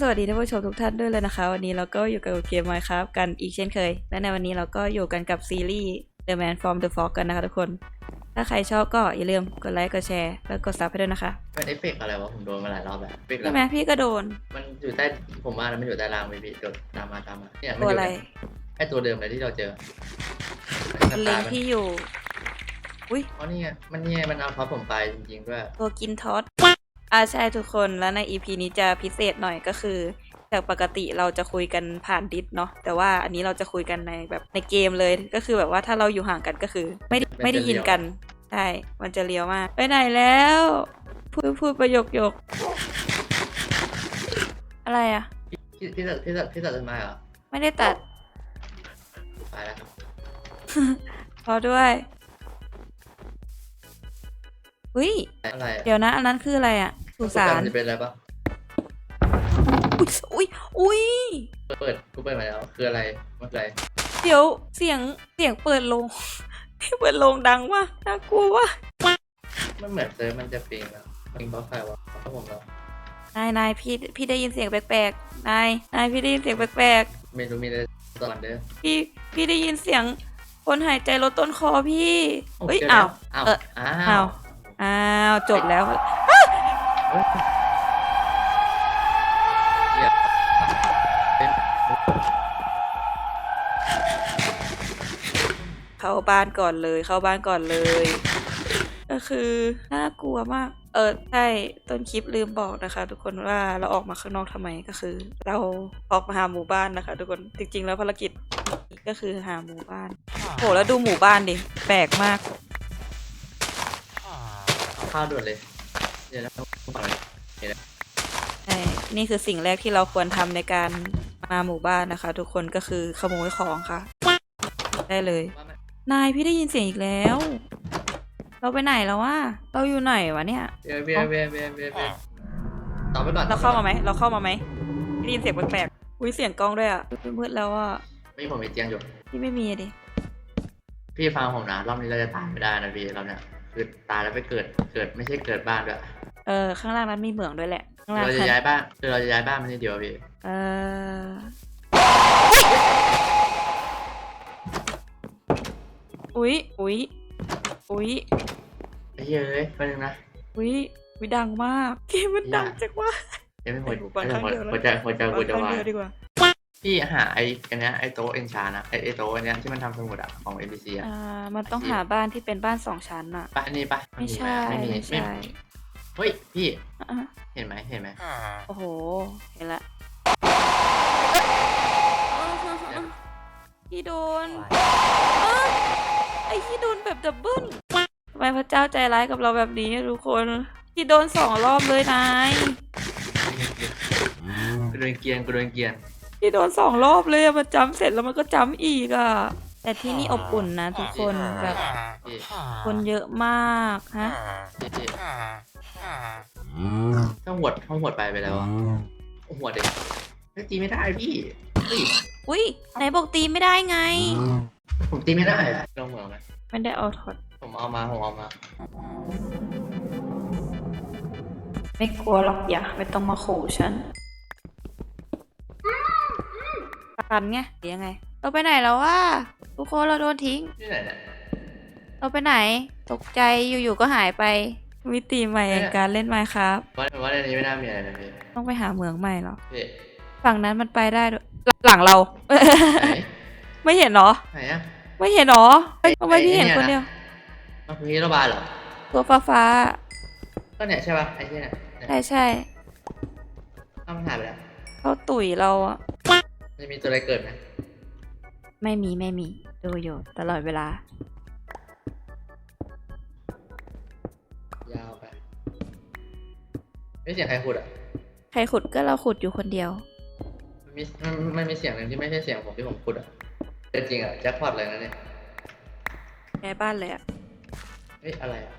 ก็สวัสดีท่านผู้ชมทุกท่านด้วยเลยนะคะ วันนี้เราก็อยู่กับเกม Minecraft กันอีกเช่นเคย และในวันนี้เราก็อยู่กันกับซีรีส์ The Man from the Fog กันนะคะทุกคน ถ้าใครชอบก็อย่าลืมกดไลค์กดแชร์แล้วกดซับให้ด้วยนะคะเป็นเอฟเฟกต์อะไรวะผมโดนมาหลายรอบแล้วเอฟเฟกต์ใช่ไหมพี่ก็โดนมันอยู่ใต้ผมว่าแล้วมันอยู่ใต้รางไปพี่โดดตามมาตามมาเนี่ยมันตัวอยู่อะไรไอตัวเดิมเลยที่เราเจอมันเล็งที่อยู่ อุ้ยเพราะนี่ไงมันเนี่ยมันเอาท็อปผมไปจริงๆด้วยตัวกินท็อต อ่าใช่ทุกคนแล้วใน EP นี้จะพิเศษหน่อยก็คือ จากปกติเราจะคุยกันผ่านดิสเนาะแต่ว่าอันนี้เราจะคุยกันในแบบในเกมเลยก็คือแบบว่าถ้าเราอยู่ห่างกันก็คือ ไม่ได้ไม่ได้ยินกันใช่มันจะเลี้ยวมาก ไปไหนแล้ว พูดพูดประโยคโยกอะไรอะพี่พี่ตัดพี่ตัดพี่ตัดต้นไม้เหรอไม่ได้ตัด ตายแล้วครับ พอด้วย อุ้ย อะไรอะเดี๋ยวนะ อันนั้นคืออะไรอะสุสานมันจะเป็นอะไรปะอุ้ยอุ้ยเปิดกูเปิดมาแล้ว คืออะไรมันคืออะไรเดี๋ยวเสียงเสียงเปิดโลงเปิดโลงดังว่ะน่ากลัวว่ะมันเหมือนเซิร์ฟมันจะปิงอะปิงเพราะใครวะเพราะผมเหรอนายนายพี่พี่ได้ยินเสียงแปลกๆนายนายพี่ได้ยินเสียงแปลกไม่รู้มีอะไรตอนเด้อๆพี่พี่ได้ยินเสียงคนหายใจลดต้นคอพี่เฮ้ยจอ้าวอ้าวเอออ้าอ้าวว อ้าวจบแล้วเนี่ยเป็นเข้าบ้านก่อนเลยเข้าบ้านก่อนเลย ก็คือน่ากลัวมาก เออใช่ต้นคลิปลืมบอกนะคะ ทุกคนว่าเราออกมาข้างนอกทำไมก็คือ เราออกมาหาหมู่บ้านนะคะ ทุกคนจริง ๆ แล้วภารกิจก็คือหาหมู่บ้านโหแล้วดูหมู่บ้านดิแปลกมาก ข้าวด่วนเลย เดี๋ยวนะฝั่งไหนใช่นี่คือสิ่งแรกที่เราควรทำในการมาหมู่บ้านนะคะ ทุกคนก็คือขโมยของค่ะ ได้เลย ว่ามันนายพี่ได้ยินเสียงอีกแล้ว เราไปไหนแล้ววะเราอยู่ไหนวะเนี่ย เบียร์เบียร์เบียร์เบียร์เบียร์เบียร์ต่อไปก่อนเราเข้ามาไหมเราเข้ามาไหมได้ยินเสียงแปลกๆอุ้ยเสียงกล้องด้วยอะมืดแล้วอะไม่ผมมีเตียงอยู่ พี่ไม่มีอะดิพี่ฟังผมนะรอบนี้เราจะตายไม่ได้นะพี่รอบเนี้ย คือตายแล้วไปเกิด เกิดไม่ใช่เกิดบ้านด้วยเออ ข้างล่างนั้นมีเหมืองด้วยแหละ ข้างล่างเราจะย้ายบ้านคือเราจะย้ายบ้านมันทีเดียวพี่เอออุ้ยอุ้ยอุ้ยไอ้เหี้ยเอ้ยแป๊บนึงนะอุ้ยอุ้ยดังมากเกมมันดังจังวะ ยังไม่หมดดูฟังครั้งเดียวแล้วหัวใจหัวใจหัวใจฟังวายเดียวดีกว่า พี่หาไอ้อันเนี้ยไอ้โต๊ะเอนชานะไอ้ไอ้โต๊ะอันเนี้ยที่มันทำสมุดอะของ NPC อะอ่า มันต้องหาบ้านที่เป็นบ้านสองชั้นอะปะอันนี้ปะไม่ใช่ ไม่มีไม่ไม่ใช่เฮ้ยพี่อะเห็นไหมเห็นไหมโอ้โห เห็นละพี่โดนอ้าวไอ้พี่โดนแบบดับเบิ้ลทำไมพระเจ้าใจร้ายกับเราแบบนี้ทุกคนพี่โดนสองรอบเลยนายกูโดนเกรียนกูโดนเกรียน พี่โดนสองรอบเลยอะมันจำเสร็จแล้วมันก็จำอีกอะ แต่ที่นี่อบอุ่นนะทุกคนแบบพี่คนเยอะมากฮะ พี่พี่ต้องหวดต้องหวดไปไปแล้วอะหวดเด็กไม่ตีไม่ได้พี่เฮ้ยอุ้ยไหนบอกตีไม่ได้ไง ผมตีไม่ได้ลงเหมืองไหมไม่ได้เอาถอดผมเอามาผมเอามาไม่กลัวหรอกอย่าไม่ต้องมาขู่ฉัน ปันไงหรือยังไง เราไปไหนแล้ววะทุกคนเราโดนทิ้ง ที่ไหนเนี่ย เราไปไหน ตกใจอยู่ๆก็หายไปมิติใหม่แห่งการเล่นไมครับว่าว่าในนี้ไม่น่ามีอะไรนะพี่ต้องไปหาเหมืองใหม่เหรอ พี่ฝั่งนั้นมันไปได้ด้วยหลังเรา ไหน ไม่เห็นเหรอ ไหนอะ ไม่เห็นเหรอเฮ้ยทำไมพี่ไอ้เห็นเนี่ยคนเดียว มันคือฮีโร่บาร์เหรอ ตัวฟ้าฟ้าก็เนี่ยใช่ป่ะไอ้ที่เนี่ยๆเนี่ยใช่ใช่เอามันหายไปแล้ว เขาตุ๋ยเราอะ จะมีตัวอะไรเกิดไหมไม่มีไม่มี ดูอยู่ตลอดเวลา ยาวไป ไม่เสียงใครขุดอะ ใครขุดก็เราขุดอยู่คนเดียว มันมีมันมันมีเสียงหนึ่งที่ไม่ใช่เสียงผมที่ผมขุดอะแต่จริงอะแจ็คพอตเลยนะเนี่ยในบ้านเลยอะเฮ้ยอะไรอะ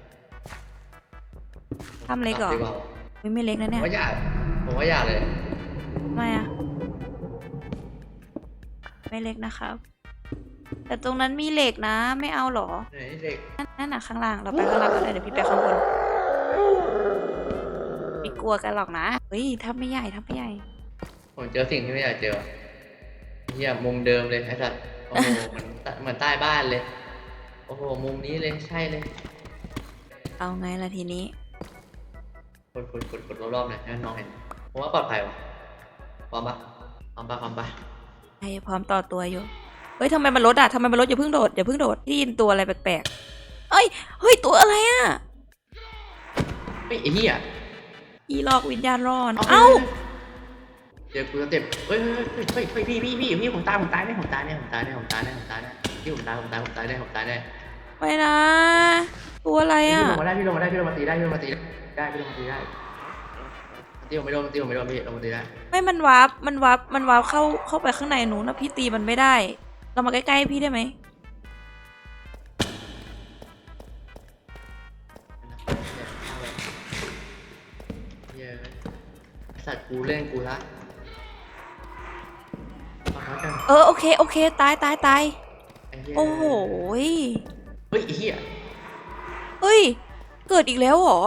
ทำเล็กเหรอดีว่าไม่ไม่เล็กนะผเนี่มยว่าอยากผมว่าอยากเลย ทำไมอะ ไม่เล็กนะครับ แต่ตรงนั้นมีเหล็กนะ ไม่เอาเหรอ ไหนเด็กนั่นนั่นน่ะข้างล่างเราไปข้างล่างก็ได้เดี๋ยวพี่ไปข้างบนไม่กลัวกันหรอกนะเฮ้ยทำไม่ใหญ่ทำไม่ใหญ่ ผมเจอสิ่งที่ไม่อยากเจอเฮียมุมเดิมเลยไอ้สัตว์โอ้โหเหมือนเหมือนใต้บ้านเลย โอ้โหมุมนี้เลยใช่เลยเอาไงล่ะทีนี้กดกดกดกดรอบๆหน่อยให้น้องเห็นผมว่าปลอดภัยวะพร้อมปะพร้อมปะพร้อมปะ ไอ้พร้อมต่อตัวอยู่ เฮ้ยทำไมมันลดอะทำไมมันลดอย่าเพิ่งโดดอย่าเพิ่งโดดได้ยินตัวอะไรแปลกๆเอ้ย เฮ้ยตัวอะไรอะเฮ้ยไอ้เหี้ยอีหลอกวิญญาณร้อน เอาเอ้า เดี๋ยวกูจะเต็มเฮ้ยเฮ้ยเฮ้ยเฮ้ยเฮ้ยพี่พี่พี่พี่ผมตายผมตายแน่ผมตายแน่ผมตายแน่ผมตายแน่ผมตายแน่พี่ผมตายผมตายผมตายแน่ผมตายแน่ไปนะ ตัวอะไรพี่อะลงมาได้พี่ลงมาได้พี่ลงมาตีได้พี่ลงมาตีได้พี่ลงมาตีได้ ตีผมไม่โดนตีผมไม่โดนพี่ลงมาตีได้ไม่มันวาร์ปมันวาร์ปมันวาร์ปเข้าเข้าไปข้างในหนูนะพี่ตีมันไม่ได้ เรามาใกล้ๆพี่ได้ไหมเย้สัตว์กูเล่นกูละเอาเขาจังเออโอเคโอเค ตายตายตายไเยโอ้โหยเฮ้ยไอ้เหี้ยเฮ้ย เกิดอีกแล้วเหรอ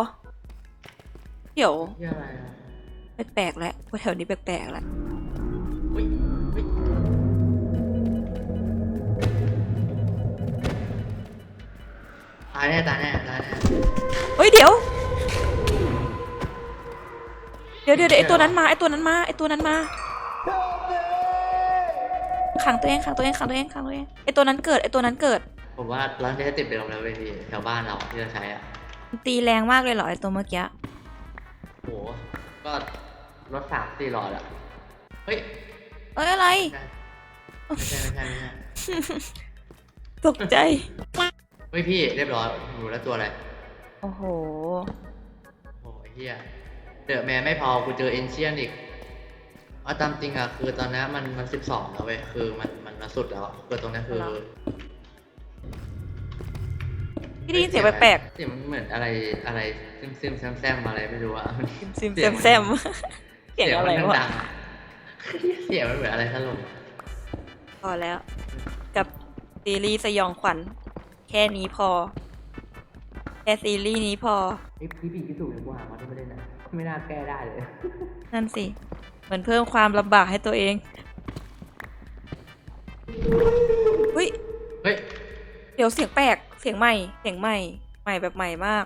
เดี๋ยวเหี้ยอะไรอะ แปลกๆแล้วว่าแถวนี้แปลกๆแล้วเฮ้ยเฮ้ยตายแน่ตายแน่ตายแน่เฮ้ยเดี๋ยวเดี๋ยว เดี๋ยวเดี๋ยวไอตัวนั้นมาไอตัวนั้นมาไอตัวนั้นมาขังตัวเองขังตัวเองขังตัวเองขังตัวเองไอตัวนั้นเกิดไอตัวนั้นเกิด ผมว่าร้านจะติดเดิมแล้วเว้ยพี่แถวบ้านเราที่เราใช้อะมันตีแรงมากเลยเหรอไอตัวเมื่อกี้โห ก็รถสามสี่หลอดอะเฮ้ยเอ้ยอะไรไม่ใช่ไม่ใช่ไม่ใช่ไม่ใช่ตกใจ เฮ้ยพี่เรียบร้อยหนูแล้วตัวอะไร โอ้โห โอ้โหไอ้เฮียเดอะแมนไม่พอกูเจอเอนเชียนอีกเอาตามจริงอะคือตอนนี้มันมันสิบสองแล้วเว้ยคือมันมันมันสุดแล้วอะคือตรงนี้คือเหรอ พี่ได้ยินเสียงแปลกเสียงมันเหมือนอะไรอะไรซึมซึมแซมแซมอะไรไม่รู้อะๆซิมเสีแซยงมมันแซมเสียงอะไรมันวะดังเสียงมันเหมือนอะไรถล่มพอแล้ว กับซีรีส์สยองขวัญแค่นี้พอ แค่ซีรีส์นี้พอไอ้พี่ปีพิสูจน์เลยกูหามาที่ไม่ได้นะไม่น่าแก้ได้เลยนั่นสิเหมือนเพิ่มความลำบากให้ตัวเองเฮ้ยเฮ้ยเดี๋ยวเสียงแปลกเสียงใหม่เสียงใหม่ใหม่แบบใหม่มาก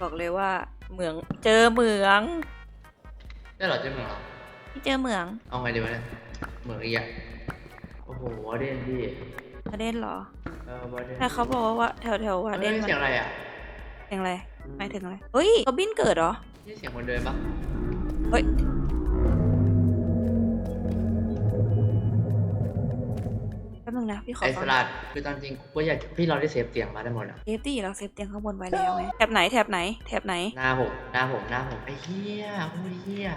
บอกเลยว่า เหมืองเจอเหมืองได้เหรอเจ้าเหมืองเหรอที่เจอเหมืองเอาไงดีวะเนี่ยเหมืองอีกอะโอ้โหวอร์เดนพี่วาเดนเหรอเออวอร์เดนแต่เขาบอกว่าแถวแถวๆวาเฮ้เดยนมันเสียงอะไรอะเสียงอะไรหมายถึงอะไรเฮ้ยโรบินเกิดเหรอนี่เสียงคนเดินปะเฮ้ย ป๊บนึงนะพี่ขอไอ้ฟัสงลัดคือตอนจริงกูอยากพี่เราได้เซฟเตียงมาได้หมดอะเซฟตี้เราเซฟเตียงข้างบนไว้แล้วไงแถบไหนแถบไหนแถบไหนหน้าผมหน้าผมหน้าผมไอ้เหี้ยโอ้ยเหี้ย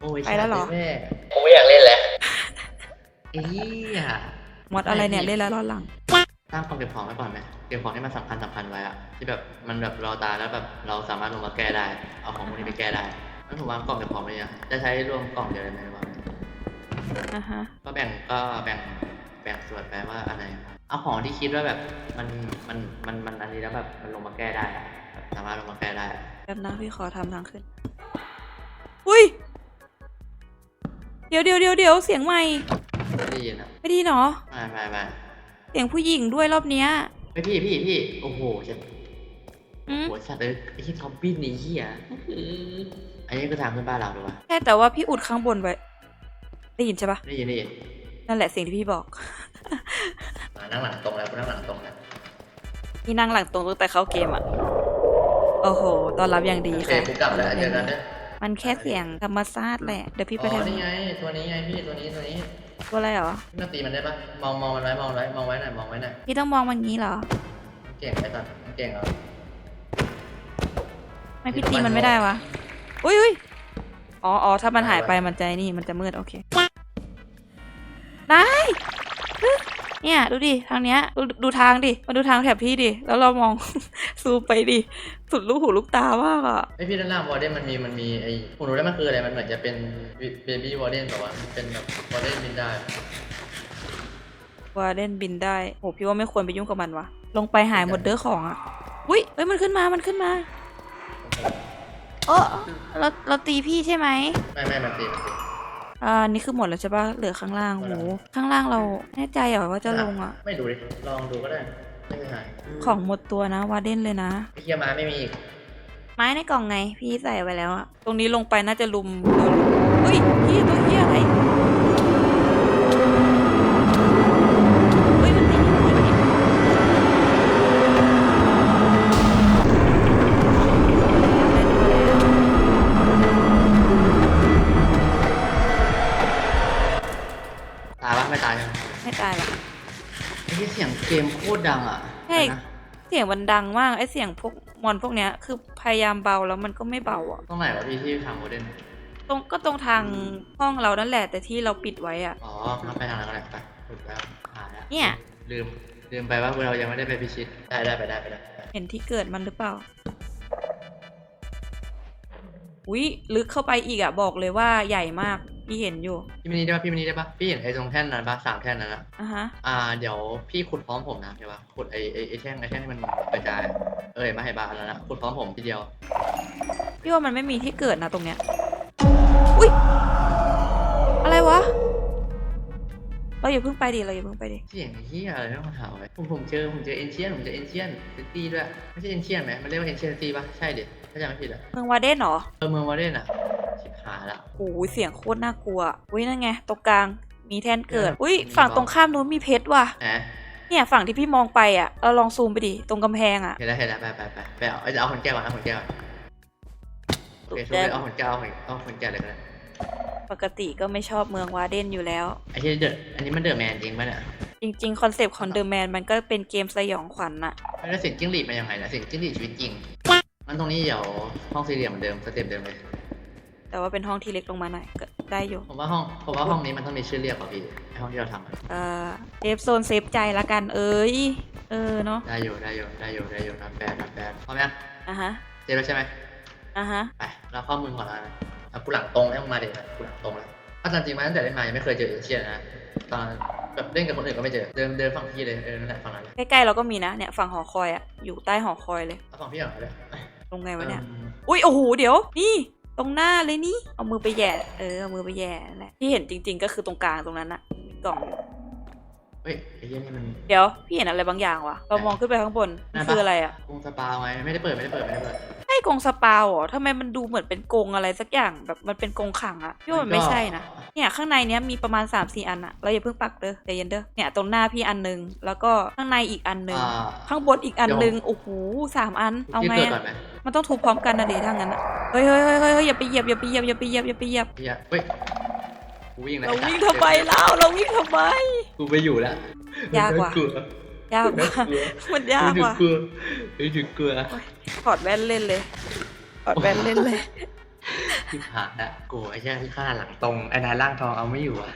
โอ้ยไปแล้วเหรอแม่กูไม่อยากเล่นแล้วไอ้เหี้ยมอดอะไรเนี่ยเล่นแล้วรอนหลังสร้างกล่องเก็บของไว้ก่อนไหมเก็บของที่มันสำคัญสำคัญไว้อะที่แบบมันแบบเราตายแล้วแบบเราสามารถลงมาแก้ได้ เอาของพวกนี้ไปแก้ได้แล้วผมวางกล่องเก็บของไว้เนี่ยจะใช้รวมกล่องเดียวเลยไหมวะ อะฮะ ก็แบ่งก็แบ่งแบ่งส่วนไปว่าอะไรเอาของที่คิดว่าแบบมันมันมันมันอันนี้แล้วแบบมันลงมาแก้ได้อะแบบสามารถลงมาแก้ได้อะแป๊บนะพี่ขอทำทางขึ้น อุ้ย เดี๋ยวเดี๋ยวเดี๋ยวเดี๋ยวเสียงใหม่ ไม่ได้ยินอะไม่ดีเนาะไม่ไม่ไม่เสียงผู้หญิงด้วยรอบเนี้ยไม่พี่พี่พี่โอ้โหจะอืมหัวสัตว์เลยไอ้ที่ทอมบี้นี่เหี้ยอันนี้คือทางขึ้นบ้านเราดูวะ แค่แต่ว่าพี่อุดข้างบนไว้ ได้ยินใช่ปะได้ยินได้ยินนั่นแหละสิ่งที่พี่บอก มานั่งหลังตรงแล้วกูนั่งหลังตรงแล้วพี่นั่งหลังตรงตั้งแต่เข้าเกมอะโอ้โห ตอนรับอย่างดีโอเคค่ะกูกลับแล้วเดี๋ยวนั้นนะมันแค่เสียงธรรมชาติแหละ เดี๋ยวพี่ไปอ๋อทำนี่ไง ตัวนี้ไงพี่ตัวนี้ตัวนี้ตัวอะไรเหรอพี่ต้องตีมันได้ปะมองมองมันไว้มองไว้มองไว้หน่อยมองไว้หน่อยพี่ต้องมองมันงี้เหรอมันเก่งไอ้ตัดมันเก่งเหรอไม่พี่ตีมันไม่ได้วะ อุ้ยอุ้ยอ๋ออ๋อถ้ามันหายไปมันใจนี่มันจะมืดโอเค ได้ฮึเนี่ยดูดิทางเนี้ยดูดูทางดิมาดูทางแถบพี่ดิแล้วเรามอง ซูมไปดิสุดลูกหูลูกตามากอะไอพี่ด้านล่างวอร์เดนมันมีมันมีไอผมรู้แล้วมันคืออะไรมันเหมือนจะเป็นเบบี้วอร์เดนแต่ว่ามันเป็นแบบวอร์เดนบินได้ว่าเล่นบินได้โหพี่ว่าไม่ควรไปยุ่งกับมันวะลงไปหายหมดเด้อของอะอุ้ยเอ้ยมันขึ้นมามันขึ้นมาเออเราเราตีพี่ใช่ไหมไม่ไม่มันตีมันตี อ่านี่คือหมดแล้วใช่ปะเหลือข้างล่างหมดโหแล้วข้างล่างเราแน่ใจเหรอว่าจะลงอะ ไม่ดูดิ ลองดูก็ได้ ไม่เป็นไรของหมดตัวนะวาเด่นเลยนะไอ้เฮียมาไม่มีอีก ไม้ในกล่องไง พี่ใส่ไว้แล้วอะตรงนี้ลงไปน่าจะลุมโดน ตายปะไม่ตายใช่ไหมไม่ตายหรอกไอ้ที่เสียงเกมโคตรดังอะใช่นะเสียงมันดังมากไอเสียงพวกมอนพวกเนี้ย คือพยายามเบาแล้วมันก็ไม่เบาอะตรงไหนวะพี่ที่ทางโมเดนตรงก็ตรงทางห้องเรานั่นแหละแต่ที่เราปิดไว้อะอ๋องั้นไปทางนั้นก็ได้ไปถูกแล้วหายแล้วเนี่ย ลืมลืมไปว่าเรายังไม่ได้ไปพิชิตได้ได้ไปได้ไปได้ไปเห็นที่เกิดมันหรือเปล่าอุ้ยลึกเข้าไปอีกอะบอกเลยว่าใหญ่มาก พี่เห็นอยู่ พี่มินิได้ปะพี่มินิได้ปะพี่เห็นไอ้ตรงแท่นนั้นปะสามแท่นนั้นอะอะฮะ อ่า เดี๋ยวพี่ขุดพร้อมผมนะเดี๋ยวปะขุดไอ้ไอ้ไอ้แท่งไอ้แท่งที่มันกระจายอะเอ้ยมาให้บาร์แล้วนะขุดพร้อมผมทีเดียวพี่ว่ามันไม่มีที่เกิดนะตรงเนี้ย อุ้ย อะไรวะ เราอย่าเพิ่งไปดิ เราอย่าเพิ่งไปดิ เสียงเฮียอะไรไม่มาถามไว้ผมผมเจอผมเจอเอนเชียนผมเจอเอนเชียนซิตี้ด้วยไม่ใช่เอนเชียนไหมมันเรียกว่าเอนเชียนซิตี้ปะใช่ดิถ้าจำไม่ผิดอะเมืองวาเดนเหรอ เออเมืองวาเดนอะ ชิบหายละโอ้ยเสียงโคตรน่ากลัวอุ้ยนั่นไงตรงกลางมีแท่นเกิดเอออุ้ยมีฝั่งบล็อกตรงข้ามนู้นมีเพชรว่ะแหมเนี่ยฝั่งที่พี่มองไปอะเราลองซูมไปดิตรงกำแพงอะเห็นแล้วเห็นแล้วไปไปไปไปเอาเอาขนแก้วก่อนเอาขนแก้วก่อนโอเคช่วยเอาขนแก้วเอาขนเอาขนแก้วเลยก็ได้ปกติก็ไม่ชอบเมืองวาเดนอยู่แล้วไอ้ที่เดอะอันนี้มันเดอะแมนจริงปะเนี่ยจริงๆ คอนเซปต์ของเดอะแมนมันก็เป็นเกมสยองขวัญน่ะไม่ได้เสียงจิ้งหรีดมายังไงนะเสียงจิ้งหรีดชีวิตจริงมันตรงนี้เดี๋ยวห้องสี่เหลี่ยมเหมือนเดิมสเต็ปเดิมเลย แต่ว่าเป็นห้องที่เล็กลงมาหน่อยก็ได้อยู่ ผมว่าห้องผมว่าห้องนี้มันต้องมีชื่อเรียกป่ะพี่ไอห้องที่เราทำอะเอ่อเซฟโซนเซฟใจละกันเอ้ย เออเนาะได้อยู่ได้อยู่ได้อยู่ได้อยู่นับแปดนับแปดพร้อมยังอะฮะเจ๊แล้วใช่ไหมอะฮะ ไปเราเข้ามึงก่อนแล้วนะเอากูหลังตรงแล้วมึงมาเด็กกูหลังตรงแล้วถ้าจริงๆมาตั้งแต่เล่นมายังไม่เคยเจอเอเชียนะตอนแบบเล่นกับคนอื่นก็ไม่เจอเดินเดินฝั่งพี่เลยเออนั่นแหละฝั่งนั้นเลยใกล้ๆเราก็มีนะเนี่ยฝั่งหอคอยอะอยู่ใต้หอคอยเลย เอาฝั่งพี่ก่อนก็ได้ตรงไงวะเนี่ยอืมอุ้ยโอ้โหเดี๋ยว นี่ ตรงหน้าเลยนี่ เอามือไปแย่ เออ เอามือไปแย่แหละที่เห็นจริง ๆ ก็คือตรงกลางตรงนั้นอะกล่อง เฮ้ยไอ้เหี้ยนี่มันเดี๋ยวพี่เห็นอะไรบางอย่างวะเรามองขึ้นไปข้างบนมันคืออะไรอะกรงสปาไว้ไม่ได้เปิดไม่ได้เปิดไม่ได้เปิด ใช่กรงสปาวเหรอทำไมมันดูเหมือนเป็นกรงอะไรสักอย่างแบบมันเป็นกรงขังอะพี่ว่ามันไม่ใช่นะเนี่ยข้างในเนี้ยมีประมาณ3าสี่อันอะเราอย่าเพิ่งปักเด้อใจเย็นเด้อเนี่ยตรงหน้าพี่อันหนึง แล้วก็ข้างในอีกอันหนึง อ่า ข้างบนอีกอันหนึงโอ้โหสามอันเอาพี่ไงเกิดก่ออะนไหมมันต้องทุบพร้อมกันนะเดทั้งนั้นอะเฮ้ยเฮ้ยเฮ้ยเฮ้ยเฮ้ยอย่าไปเหยียบอย่าไปเหยียบอย่าไปเหยียบอย่าไปเหยียบพี่อะเฮ้ยกูวิ่งแล้วเราวิ่งทำไมเล่าเราวิ่งทำไม กูไปอยู่แล้วยากว่ะกลัวยากน่าว่ะกลัวมันยากไม่ถึงว่ะกลัวไม่ถึงกลัวถอดแว่นเล่นเลยถอดแว่นเล่นเลยที่ผ่านละกูไอ้เหี้ยที่ข้าหลังตรงไอ้นายร่างทองเอาไม่อยู่อะ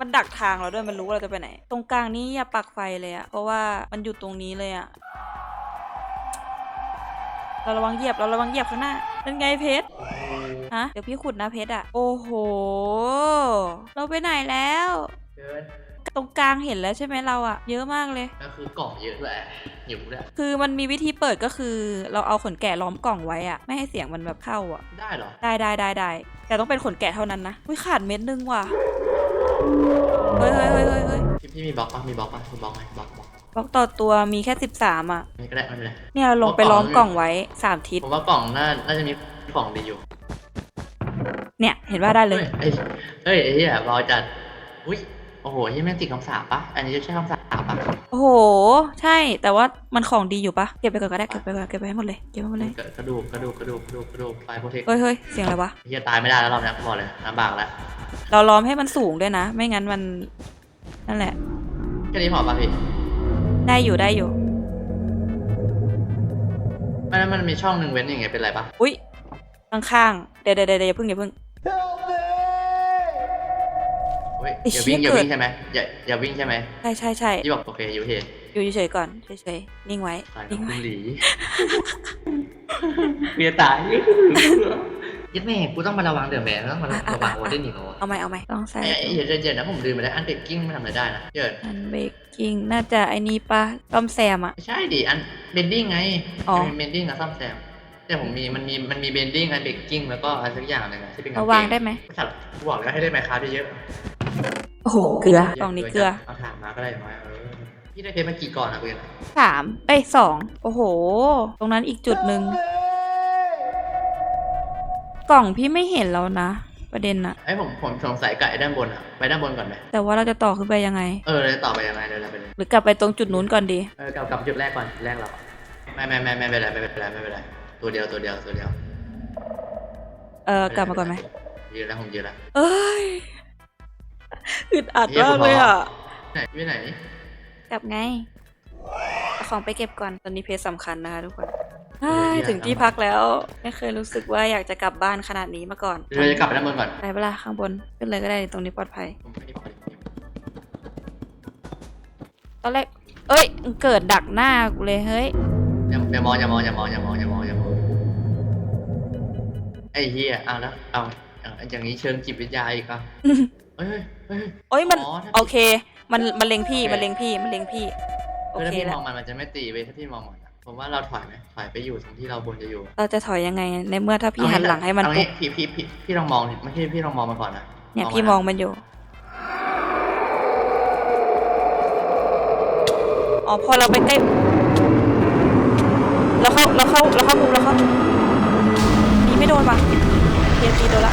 มันดักทางเราด้วยมันรู้ว่าเราจะไปไหน ตรงกลางนี้อย่าปักไฟเลยอะเพราะว่ามันอยู่ตรงนี้เลยอะเราระวังเหยียบเราระวังเหยียบข้างหน้าเป็นไงเพชรฮะเดี๋ยวพี่ขุดนะเพชรอะโอ้โห เราไปไหนแล้วเกินตรงกลางเห็นแล้วใช่ไหมเราอะเยอะมากเลยแล้วคือกล่องเยอะด้วยหิวด้วยคือมันมีวิธีเปิดก็คือ เราเอาขนแกะล้อมกล่องไว้อะไม่ให้เสียงมันแบบเข้าอะได้เหรอได้ได้ได้ได้แต่ต้องเป็นขนแกะเท่านั้นนะอุ้ยขาดเม็ดนึงว่ะ เฮ้ยเฮ้ยเฮ้ยเฮ้ยเฮ้ยพี่พี่มีบล็อกปะมีบล็อกปะมีบล็อกไหมบล็อกบล็อกบล็อกต่อตัวมีแค่สิบสามอะนี่ก็ได้ไม่เป็นไรเนี่ยเราลงไปล้อมกล่องไว้สามทิศ ผมว่ากล่องน่าน่าจะมีของดีอยู่เนี่ย เห็นว่าได้เลยเฮ้ยไอ้เฮ้ยไอ้เหี้ยบอลจัดอุ้ยโอ้โหเหี้ยแม่งติดคำสาปปะอันนี้จะใช่คำสาปปะโอ้โห ใช่แต่ว่ามันของดีอยู่ปะเก็บไปก่อนก็ได้เก็บไปก่อนเก็บไปให้หมดเลยเก็บไปหมดเลยกระดูกกระดูกกระดูกกระดูกกระดูกไฟโปรเทคเฮ้ยเฮ้ยเสียงอะไรวะเฮียตายไม่ได้แล้วรอบนี้บอกเลยลำบากแล้ว เราล้อมให้มันสูงด้วยนะ ไม่งั้นมันนั่นแหละ แค่นี้พอป่ะพี่ได้อยู่ได้อยู่ ไม่แล้วมันมีช่องหนึ่งเว้นอย่างเงี้ยเป็นไรปะอุ้ยข้างๆเดี๋ยวเดี๋ยวเดี๋ยวอย่าเพิ่งอย่าเพิ่ง เฮ้ยไอ้อย่าเชี่วิ่ยงอย่าเกิด วิ่งใช่ไหมอย่าอย่าวิ่งใช่ไหมใช่ใช่ใช่ที่บอกโอเคอยู่เฮอยู่เฉยๆก่อนเฉยๆนิ่งไว้ตายกับนิ่งคุไว้ณหลีเมียตาย ยัดแม่กูต้องมาระวังเดี๋ยวแม่ต้องมาระวังวอร์เดนอีกเหรอเอาไหมเอาไหมลองใส่ไอ้ไอ้เดี๋ยวเดี๋ยวนะผมลืมไปแล้วอันเบรกกิ้งมันทำอะไรได้นะเดี๋ยวอันเบกกิ้งน่าจะไอ้นี่ปะซ่อมแซมอะไม่ใช่ดิอันเบนดิ้งไงอ๋อเบนดิ้งกับซ่อมแซมแต่ผมมีมันมีมันมีเบนดิ้งอันเบรกกิ้งแล้วก็อะไรสักอย่างหนึงอะที่เป็นกเราวางได้ไหมสัตว์กูบอกแล้วให้ได้ไมค์คราฟเยอะโอ้โหเกลือๆกล่องนี้เกลือเอาถามมาก็ได้ไหมเออพี่ได้เพชรมากี่ก่อนอะเพื่อนสามไปสองโอ้โห ตรงนั้นอีกจุดหนึ่ง กล่องพี่ไม่เห็นแล้วนะ ประเด็นอะไอ้ยผมผมสงสัยกับไอ้ด้านบนอะไปด้านบนก่อนไหมแต่ว่าเราจะต่อขึ้นไปยังไง เออเลยต่อไปยังไงเดี๋ยวเราไปเลยหรือกลับไปตรงจุดนู้นก่อนดีเออกลับกลับจุดแรกก่อนจุดแรกเราไม่ไม่ไม่ไม่เป็นไรไม่เป็นไรไม่เป็นไรตัวเดียวตัวเดียวตัวเดียวเออกลับมาก่อนไหมยืนแล้วผมยืนแล้วเอ้ยอึดอัดมากเลยอะไหนพี่ไปไหน กลับไงเอาของไปเก็บก่อนตอนนี้เพจสำคัญนะคะทุกคน เฮ้ยถึงที่พักแล้ว ไม่เคยรู้สึกว่าอยากจะกลับบ้านขนาดนี้มาก่อนเดี๋ยวเราจะกลับไปด้านบนก่อนไปเวลาข้างบนขึ้นเลยก็ได้ตรงนี้ปลอดภัย ผมไม่ได้บอกเลยตอนแรก เอ้ยมันเกิดดักหน้ากูเลยเฮ้ย อย่าอย่ามองอย่ามองอย่ามองอย่ามองอย่ามองอย่ามองไอ้เฮียเอาแล้วเอาเอาอย่างนี้เชิงจิตวิทยาอีกอะเฮ้ยเฮ้ย โอ้ยมันอ๋อถ้าโอเค มันมันเล็งพี่มันเล็งพี่มันเล็งพี่ โอถ้าเคพี่มแล้อวงมันมันจะไม่ตีเว้ยถ้าพี่มองมันอะ ผมว่าเราถอยไหมถอยไปอยู่ตรงที่เราบนจะอยู่เราจะถอยยังไง ในเมื่อถ้าพี่หันหลังให้มันเอาปุ๊งี้บพี่พี่พี่พี่ลองมองดิไม่ใช่พี่ลองมองมันก่อนนะเนี่ยพี่มองมันอยู่อ๋อพอเราไปใกล้เราเข้าเราเข้าเราเข้ามุมเราเข้าตีไม่โดนว่ะเทียตีโดนละ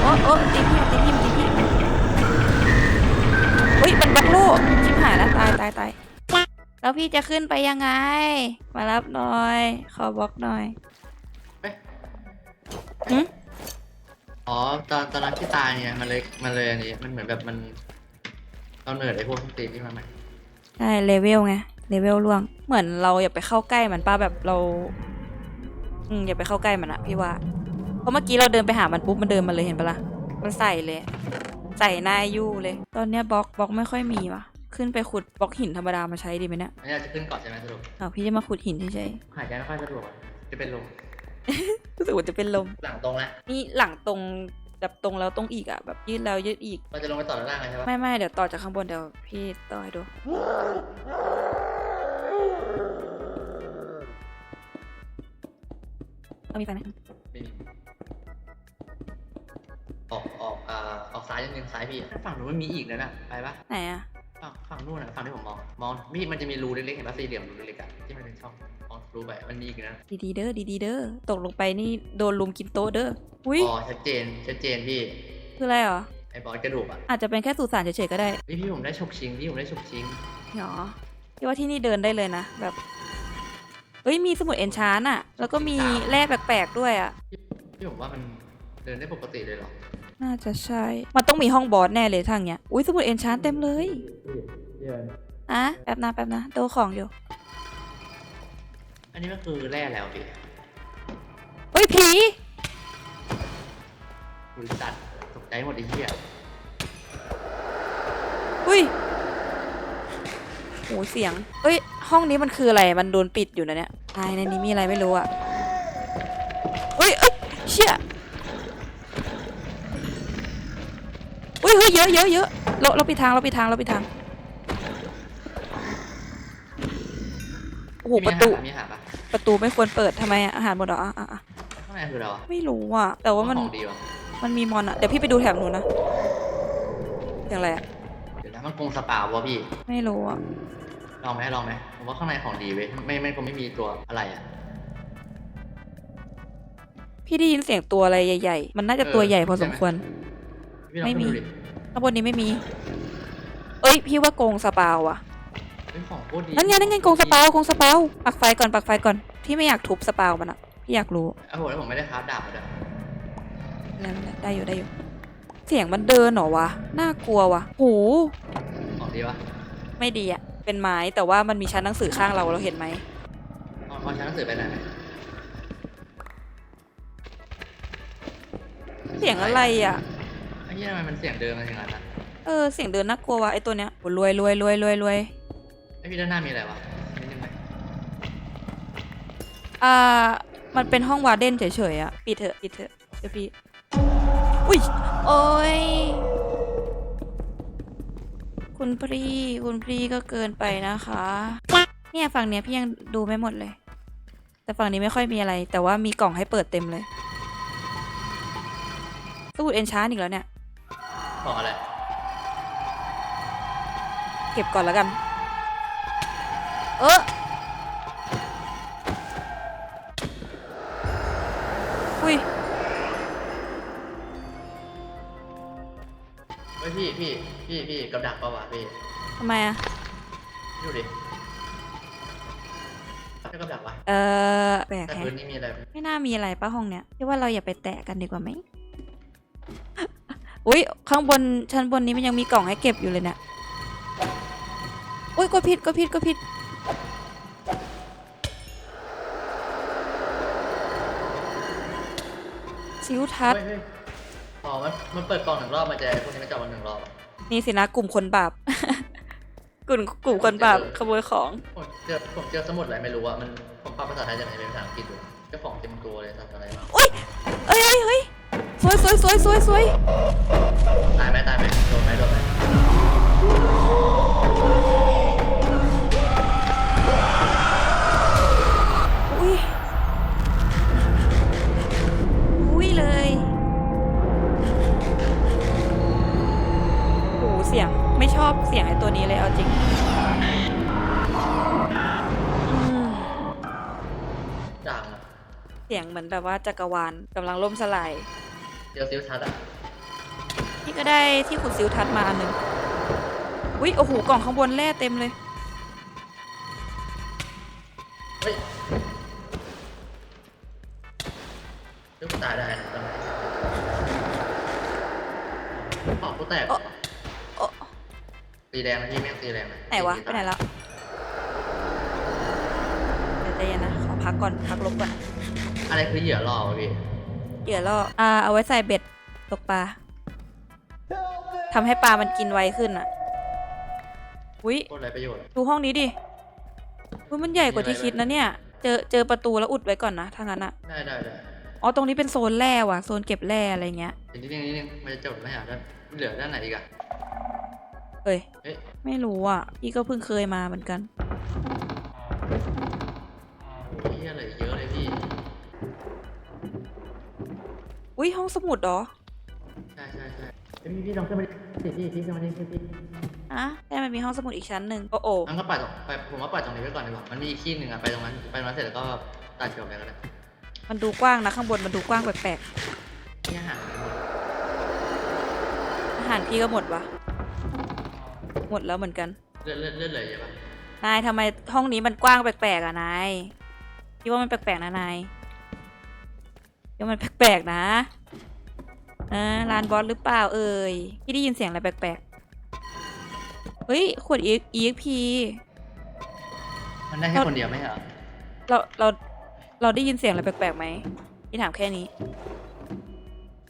โอ้โอ้ตีพี่ตีพี่ตีพี่เฮ้ยมันบล็อกโลกชิบหายแล้วตายตายตาย แล้วพี่จะขึ้นไปยังไง มารับหน่อย ขอบล็อกหน่อยเอ๊ะหึอ๋อตอนตอนนั้นที่ตายเนี่ยมันเลยมันเลยอันนี้มันเหมือนแบบมันเราเนิร์ดไอ้พวกสตรีที่มาใหม่ใช่เลเวลไงเลเวลล่วง เหมือนเราอย่าไปเข้าใกล้มันป้าแบบเรา อืมอย่าไปเข้าใกล้มันอะพี่ว่าเพราะเมื่อกี้เราเดินไปหามันปุ๊บมันเดินมาเลยเห็นปะล่ะมันใส่เลย ใส่หน้ายู่เลย ตอนเนี้ยบล็อกบล็อกไม่ค่อยมีว่ะ ขึ้นไปขุดบล็อกหินธรรมดามาใช้ดีไหมเนี่ยอันนี้เราจะขึ้นเกาะใช่ไหมสรุปอ้าวพี่จะมาขุดหินเฉยหายใจไม่ค่อยสะดวกอะจะเป็นลมๆรู้สึกว่าจะเป็นลม หลังตรงแล้วนี่หลังตรงแบบตรงแล้วตรงอีกอะแบบยืดแล้วยืดอีก เราจะลงไปต่อด้านล่างกันใช่ปะไม่ไม่เดี๋ยวต่อจากข้างบนเดี๋ยวพี่ต่อให้ดู เอามีไฟไหมไม่มีออกออกอ่าออกซ้ายนิดนึงซ้ายพี่ฝั่งนู้นมันมีอีกนะน่ะไปปะไหนอะ ฝั่งฝั่งนู้นนะฝั่งที่ผมมอง มองพี่มันจะมีรูเล็กๆเห็นปะสี่เหลี่ยมรูเล็กๆอะที่มันเป็นช่องมองรูไปมันมีอีกนะดีดีๆเด้อดีดีๆเด้อตกลงไปนี่โดนลุมกินโต๊ะเด้ออุ้ยอ๋อชัดเจนชัดเจนพี่คืออะไรเหรอไอ้บอสกระดูกอะอาจจะเป็นแค่สุสานเฉยๆก็ได้เฮ้ยพี่ผมได้ฉกชิงพี่ผมได้ฉกชิงหรอพี่ว่าที่นี่เดินได้เลยนะแบบเอ้ยมีสมุดเอนชานอะแล้วก็มีแร่แปลกๆด้วยอะพี่ผมว่ามันเดินได้ปกติเลยเหรอ น่าจะใช่ มันต้องมีห้องบอสแน่เลยทางเนี้ย อุ้ยสมุดเอนชานเต็มเลยเดินอะแป๊บนะแป๊บนะโดของอยู่ อันนี้ก็คือแร่แล้วพี่เฮ้ยผีบริษัทตกใจหมดไอ้เหี้ยอุ้ยโหเสียงเอ้ย ห้องนี้มันคืออะไร มันโดนปิดอยู่นะเนี่ยภายในนี้มีอะไรไม่รู้อะเฮ้ยเอ้ยเชี่ย เฮ้ยเฮ้ยเยอะเยอะเยอะเราเราปิดทางเราปิดทางเราปิดทางโอ้โหมีประอาหาตูมีอาหารปะประตูไม่ควรเปิดทำไมอะอาหารหมดเหรออะอะอะข้างในคืออะไรวะไม่รู้อะแต่ว่ามันของดีวะมันมีมอนอะเดี๋ยวพี่ไปดูแถบหนูนะอย่างไรอะเดี๋ยวนะมันคงสปาวะพี่ ไม่รู้อะลองไหมลองไหมผมว่าข้างในของดีเว้ยไม่ไม่คงไม่มีตัวอะไรอะพี่ได้ยินเสียงตัวอะไรใหญ่ ๆ มันน่าจะตัวใหญ่พอสมควร พี่ลองไม่ขึ้นมี ดูดิข้างบนนี้ไม่มี เอ้ย พี่ว่าโกงสปาวอะเฮ้ยของโคตรดีนั่นไงนั่นไงโกงสปาวโกงสปาวปักไฟก่อนปักไฟก่อนพี่ไม่อยากทุบสปาวมันอะพี่อยากรู้โอ้โหแล้วผมไม่ได้คราฟดาบมาด้วยได้ได้ได้อยู่ได้อยู่ เสียงมันเดินเหรอวะน่ากลัววะหูของดีวะไม่ดีอะเป็นไม้แต่ว่ามันมีชั้นหนังสือข้างเราเราเห็นไหมเอาเอาชั้นหนังสือไปไหนไหมเสียงอะไรอะไอ้ เหี้ยทำไมมันเสียงเดิมมันอย่างนั้นอะเออเสียงเดินน่ากลัววะไอตัวเนี้ยโอ้รวยรวยรวยรวยรวยไไอยพี่ด้านหน้ามีอะไรวะนิดนึงไหมอ่ามันเป็นห้องวาร์เดนเฉยๆอะปิดเถอะปิดเถอะเดี๋ยวพี่อุ้ยโอ้ยคุณพรีคุณพรีก็เกินไปนะคะ เนี่ยฝั่งเนี้ยพี่ยังดูไม่หมดเลย แต่ฝั่งนี้ไม่ค่อยมีอะไร แต่ว่ามีกล่องให้เปิดเต็มเลยสมุดเอนชานอีกแล้วเนี่ย ของอะไรเก็บก่อนแล้วกัน เอออุ้ยเฮ้ยพี่พี่พี่พี่กับดักปะวะพี่ทำไมอะดูดิใช่กับดักวะเออแปลกแต่แฮะพื้นนี่มีอะไร ไม่น่ามีอะไรป้าห้องเนี้ยพี่ว่าเราอย่าไปแตะกันดีกว่าไหม อุ้ยข้างบนชั้นบนนี้มันยังมีกล่องให้เก็บอยู่เลยเนี่ยอุ้ยก็ผิดก็ผิดก็ผิดซิวทัศน์เฮ้ยเฮ้ยอ๋อ มัน มันเปิดกล่องหนึ่งรอบมันจะพวกนี้มันจะวันหนึ่งรอบอะนี่สินะกลุ่มคนบาป กลุ่มกลุ่มคนบาปขโมยของ ผมเจอผมเจอสมุดอะไรไม่รู้อะมัน ผมปรับภาษาไทยจะไม่เป็นภาษาอังกฤษดูเจ้าของเต็มตัวเลยทำอะไรมาอุ้ยเอ้ยเอ้ยเฮ้ย สวยสวยสวยสวยสวยตายไหมตายไหมโดนไหมโดนไหมอุ้ยอุ้ยเลยโอ้โหเสียงไม่ชอบเสียงไอ้ตัวนี้เลยเอาจริงอืมด่างอะเสียงเหมือนแบบว่าจักรวาลกำลังล่มสลาย เดี๋ยวซิลทัศน์อะนี่ก็ได้ที่ขุดซิลทัศน์มาอันหนึ่งอุ้ยโอ้โหกล่องข้างบนแร่เต็มเลย เฮ้ยลูกตายได้นะตอนนี้อ๋อกูแตกโอ๊ะโอ้ตีแรงนะพี่แม่งตีแรงนะไหนวะไปไหนแล้วเดี๋ยวใจเย็นนะขอพักก่อนพักลบก่อนอะไรคือเหยื่อล่อวะพี่ เดี๋ยวเราอ่าเอาไว้ใส่เบ็ดตกปลาทำให้ปลามันกินไวขึ้นอะอุ้ยโคตรไรประโยชน์อะดูห้องนี้ดิอุ๊ยมันใหญ่กว่าที่มีอะไรคิดนะเนี่ย เจอเจอประตูแล้วอุดไว้ก่อนนะถ้างั้นอะได้ได้ได้อ๋อตรงนี้เป็นโซนแร่ว่ะโซนเก็บแร่อะไรเงี้ยเดี๋ยวนิดนึงนิดนึงมันจะจบไหมอะด้านเหลือด้านไหนอีกอะเอ้ยเฮ้ยไม่รู้อะพี่ก็เพิ่งเคยมาเหมือนกันโอ้ยเหลือเยอะเลย อุ้ยห้องสมุดเหรอใช่ใช่ใช่พี่พี่ลองขึ้นมาดิพี่พี่ขึ้นมาดิพี่พี่อะแต่มันมีห้องสมุดอีกชั้นหนึ่งโอ้โอ้งั้นก็ปัดตรงไปผมว่าปัดตรงนี้ไว้ก่อนดีกว่ามันมีอีกที่หนึ่งอะไปตรงนั้นไปตรงนั้นเสร็จแล้วก็ตัดจบเลยก็ได้มันดูกว้างนะข้างบนมันดูกว้างแปลกที่อาหารหมดอาหารพี่ก็หมดวะหมดแล้วเหมือนกันเลือดเลือดเลือดเลยเยอะปะนายทำไมห้องนี้มันกว้างแปลกๆอะนายพี่ว่ามันแปลกๆนะนาย พี่ว่ามันแปลกๆนะเออร้านบอสหรือเปล่าเอ่ยพี่ได้ยินเสียงอะไรแปลกๆเฮ้ยขวด EXP มันได้แค่คนเดียวไม่ใช่เหรอเราเราเราได้ยินเสียงอะไรแปลกๆไหมพี่ถามแค่นี้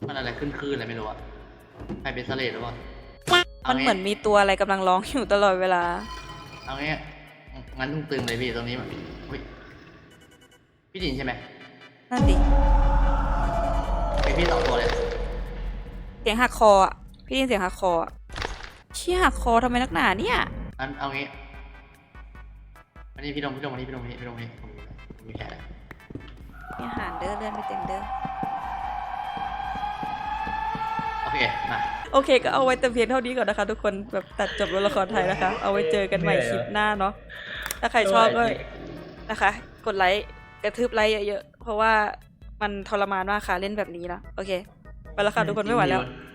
มันอะไรขึ้นคลื่นอะไรไม่รู้อะใครเป็นสเลดหรือเปล่ามัมันเหมือนมีตัวอะไรกำลังร้องอยู่ตลอดเวลา เอางี้งั้นตึงๆเลยพี่ตรงนี้มันอุ๊ยพี่ดินใช่ไหมนั่นดิ มีพี่สองตัวเลยเสียงหักคออะพี่ได้ยินเสียงหักคออะเชี่ยหักคอทำไมนักหนาเนี่ยงั้นเอางี้อันนี้พี่ลงพี่ลงมานี่พี่ลงมานี่พี่ลงมานี่ผมผมมีแผลแล้วมีอาหารเด้อเลื่อนไปเต็มเด้อ โอเค มาโอเคก็เอาไว้แต่เพียงเท่านี้ก่อนนะคะ ทุกคนแบบตัดจบละครไทยนะคะ เอาไว้เจอกันใหม่คลิปหน้าเนาะถ้าใครชอบก็นะคะ กดไลค์กระทืบไลค์เยอะๆ เพราะว่า มันทรมานมากค่ะเล่นแบบนี้นะ โอเค ไปแล้วค่ะทุกคนไม่ไหวแล้วจริงๆ